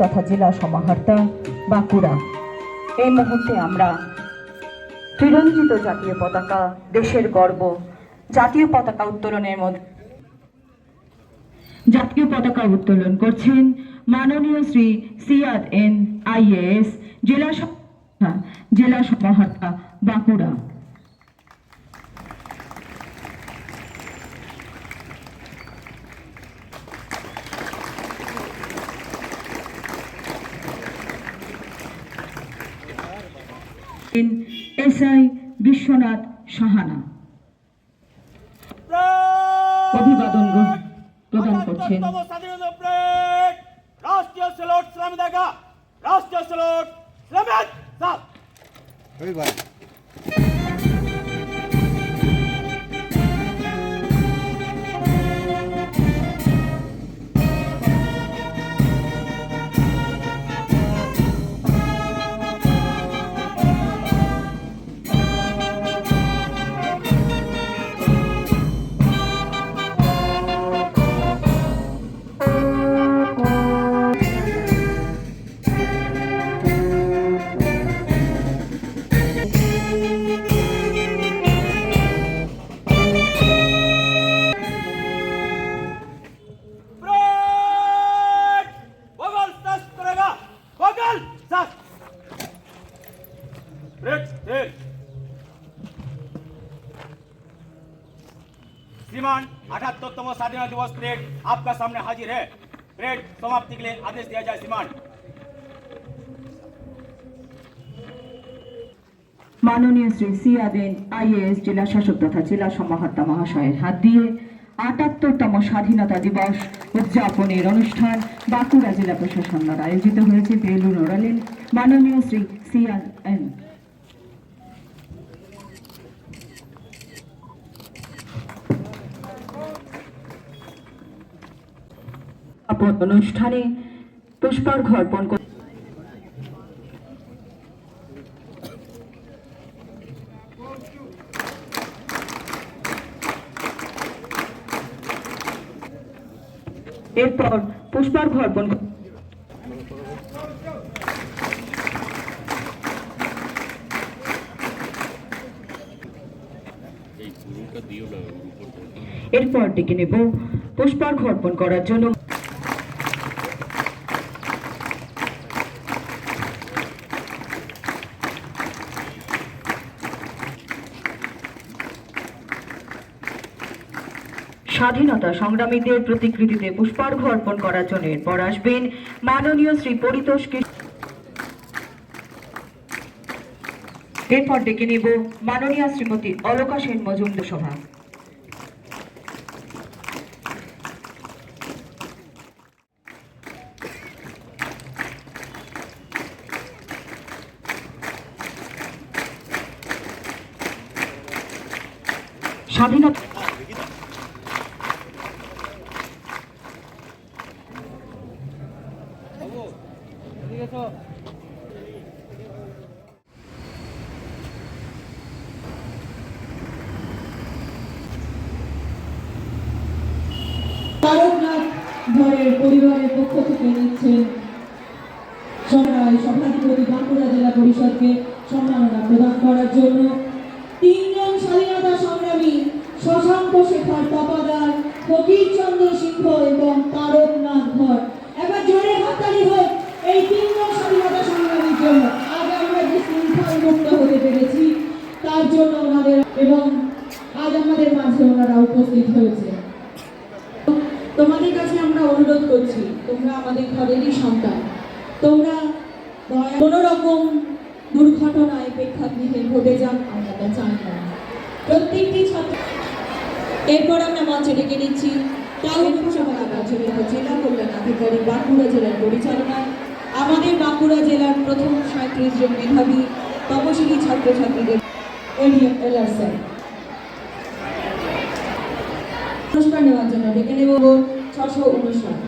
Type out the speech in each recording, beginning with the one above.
তথা জেলা সমাহর্তা বাঁকুড়া। এই মুহূর্তে আমরা ত্রিরঞ্জিত জাতীয় পতাকা, দেশের গর্ব, জাতীয় পতাকা উত্তোলনের মধ্যে জাতীয় পতাকা উত্তোলন করছেন মাননীয় শ্রী সিয়াদ এন আইএএস জেলা জেলা সমাহর্তা বাঁকুড়া। এসআই বিশ্বনাথ সাহানা। অভিবাদন প্রদান করছেন। রাষ্ট্রীয় সালামি দেখা। রাষ্ট্রীয় স্যালুট श्रीमान अठहत्तरतम स्वाधीनता दिवस परेड आपका सामने हाजिर है परेड समाप्ति के लिए आदेश दिया जाए श्रीमान মাননীয় শ্রী সিয়াদেন আইএএস জেলা শাসক তথা জেলা সমাহর্তা মহাশয়ের হাত দিয়ে আটাত্তরতম স্বাধীনতা দিবস উদযাপনের অনুষ্ঠান বাঁকুড়া জেলা প্রশাসন দ্বারা আয়োজিত হয়েছে বেলুন ওরালেন মাননীয় শ্রী সিয়াদ অনুষ্ঠানে পুষ্পার্ঘ অর্পণ করে এরপর পুষ্পার্ঘ অর্পণ এরপর ডেকে নেব পুষ্পার্ঘ অর্পণ করার জন্য। স্বাধীনতা সংগ্রামীদের প্রতিকৃতিতে পুষ্পার্ঘ অর্পণ করার জন্য এরপর আসবেন মাননীয় শ্রী পরিতোষ এরপর ডেকে নেব মাননীয় শ্রীমতী অলকা সেন মজুমদার সভা। স্বাধীনতা সভাধিপতি বাঁকুড়া জেলা পরিষদকে সম্মাননা প্রদান করার জন্য। তিনজন স্বাধীনতা সংগ্রামী শশাঙ্ক শেখর তপাদার, ফকির চন্দ্র সিংহ এবং তারকনাথ ধর একবার জোরে হাততালি হোক এই তিনজন স্বাধীনতা সংগ্রামীর জন্য আজ আমরা যে শৃঙ্খল মুক্ত হতে পেরেছি তার জন্য ওনাদের এবং আজ আমাদের মাঝে ওনারা উপস্থিত হয়েছে। তোমাদের কাছে আমরা অনুরোধ করছি, তোমরা আমাদের ঘরেরই সন্তান। তোমরা কোনো রকম দুর্ঘটনায় প্রেক্ষাগৃহে ঘটে যান আমরা তা চাই না। প্রত্যেকটি ছাত্র এরপর আমরা মঞ্চে ডেকে নিচ্ছি। জেলা কল্যাণ আধিকারিক বাঁকুড়া জেলার পরিচালনায় আমাদের বাঁকুড়া জেলার প্রথম সাঁত্রিশ জন মেধাবী, তপশিলি ছাত্রছাত্রীদের এলিয়াম এলার স্যার। পুরস্কার নেওয়ার জন্য ডেকে নেব ছশো উনষাট।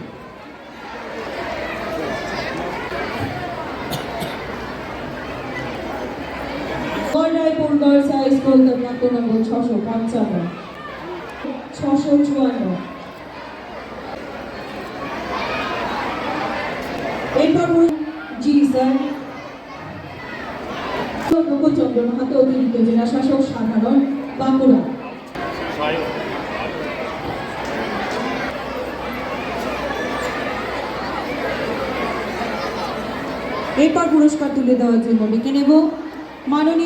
চুয়ান্ন। এরপর জি স্যার। চন্দ্র মাহাতো অতিরিক্ত জেলা শাসক সাধারণ বাঁকুড়া। এরপর পুরস্কার তুলে দেওয়ার জন্য ডেকে নেব। মাননীয়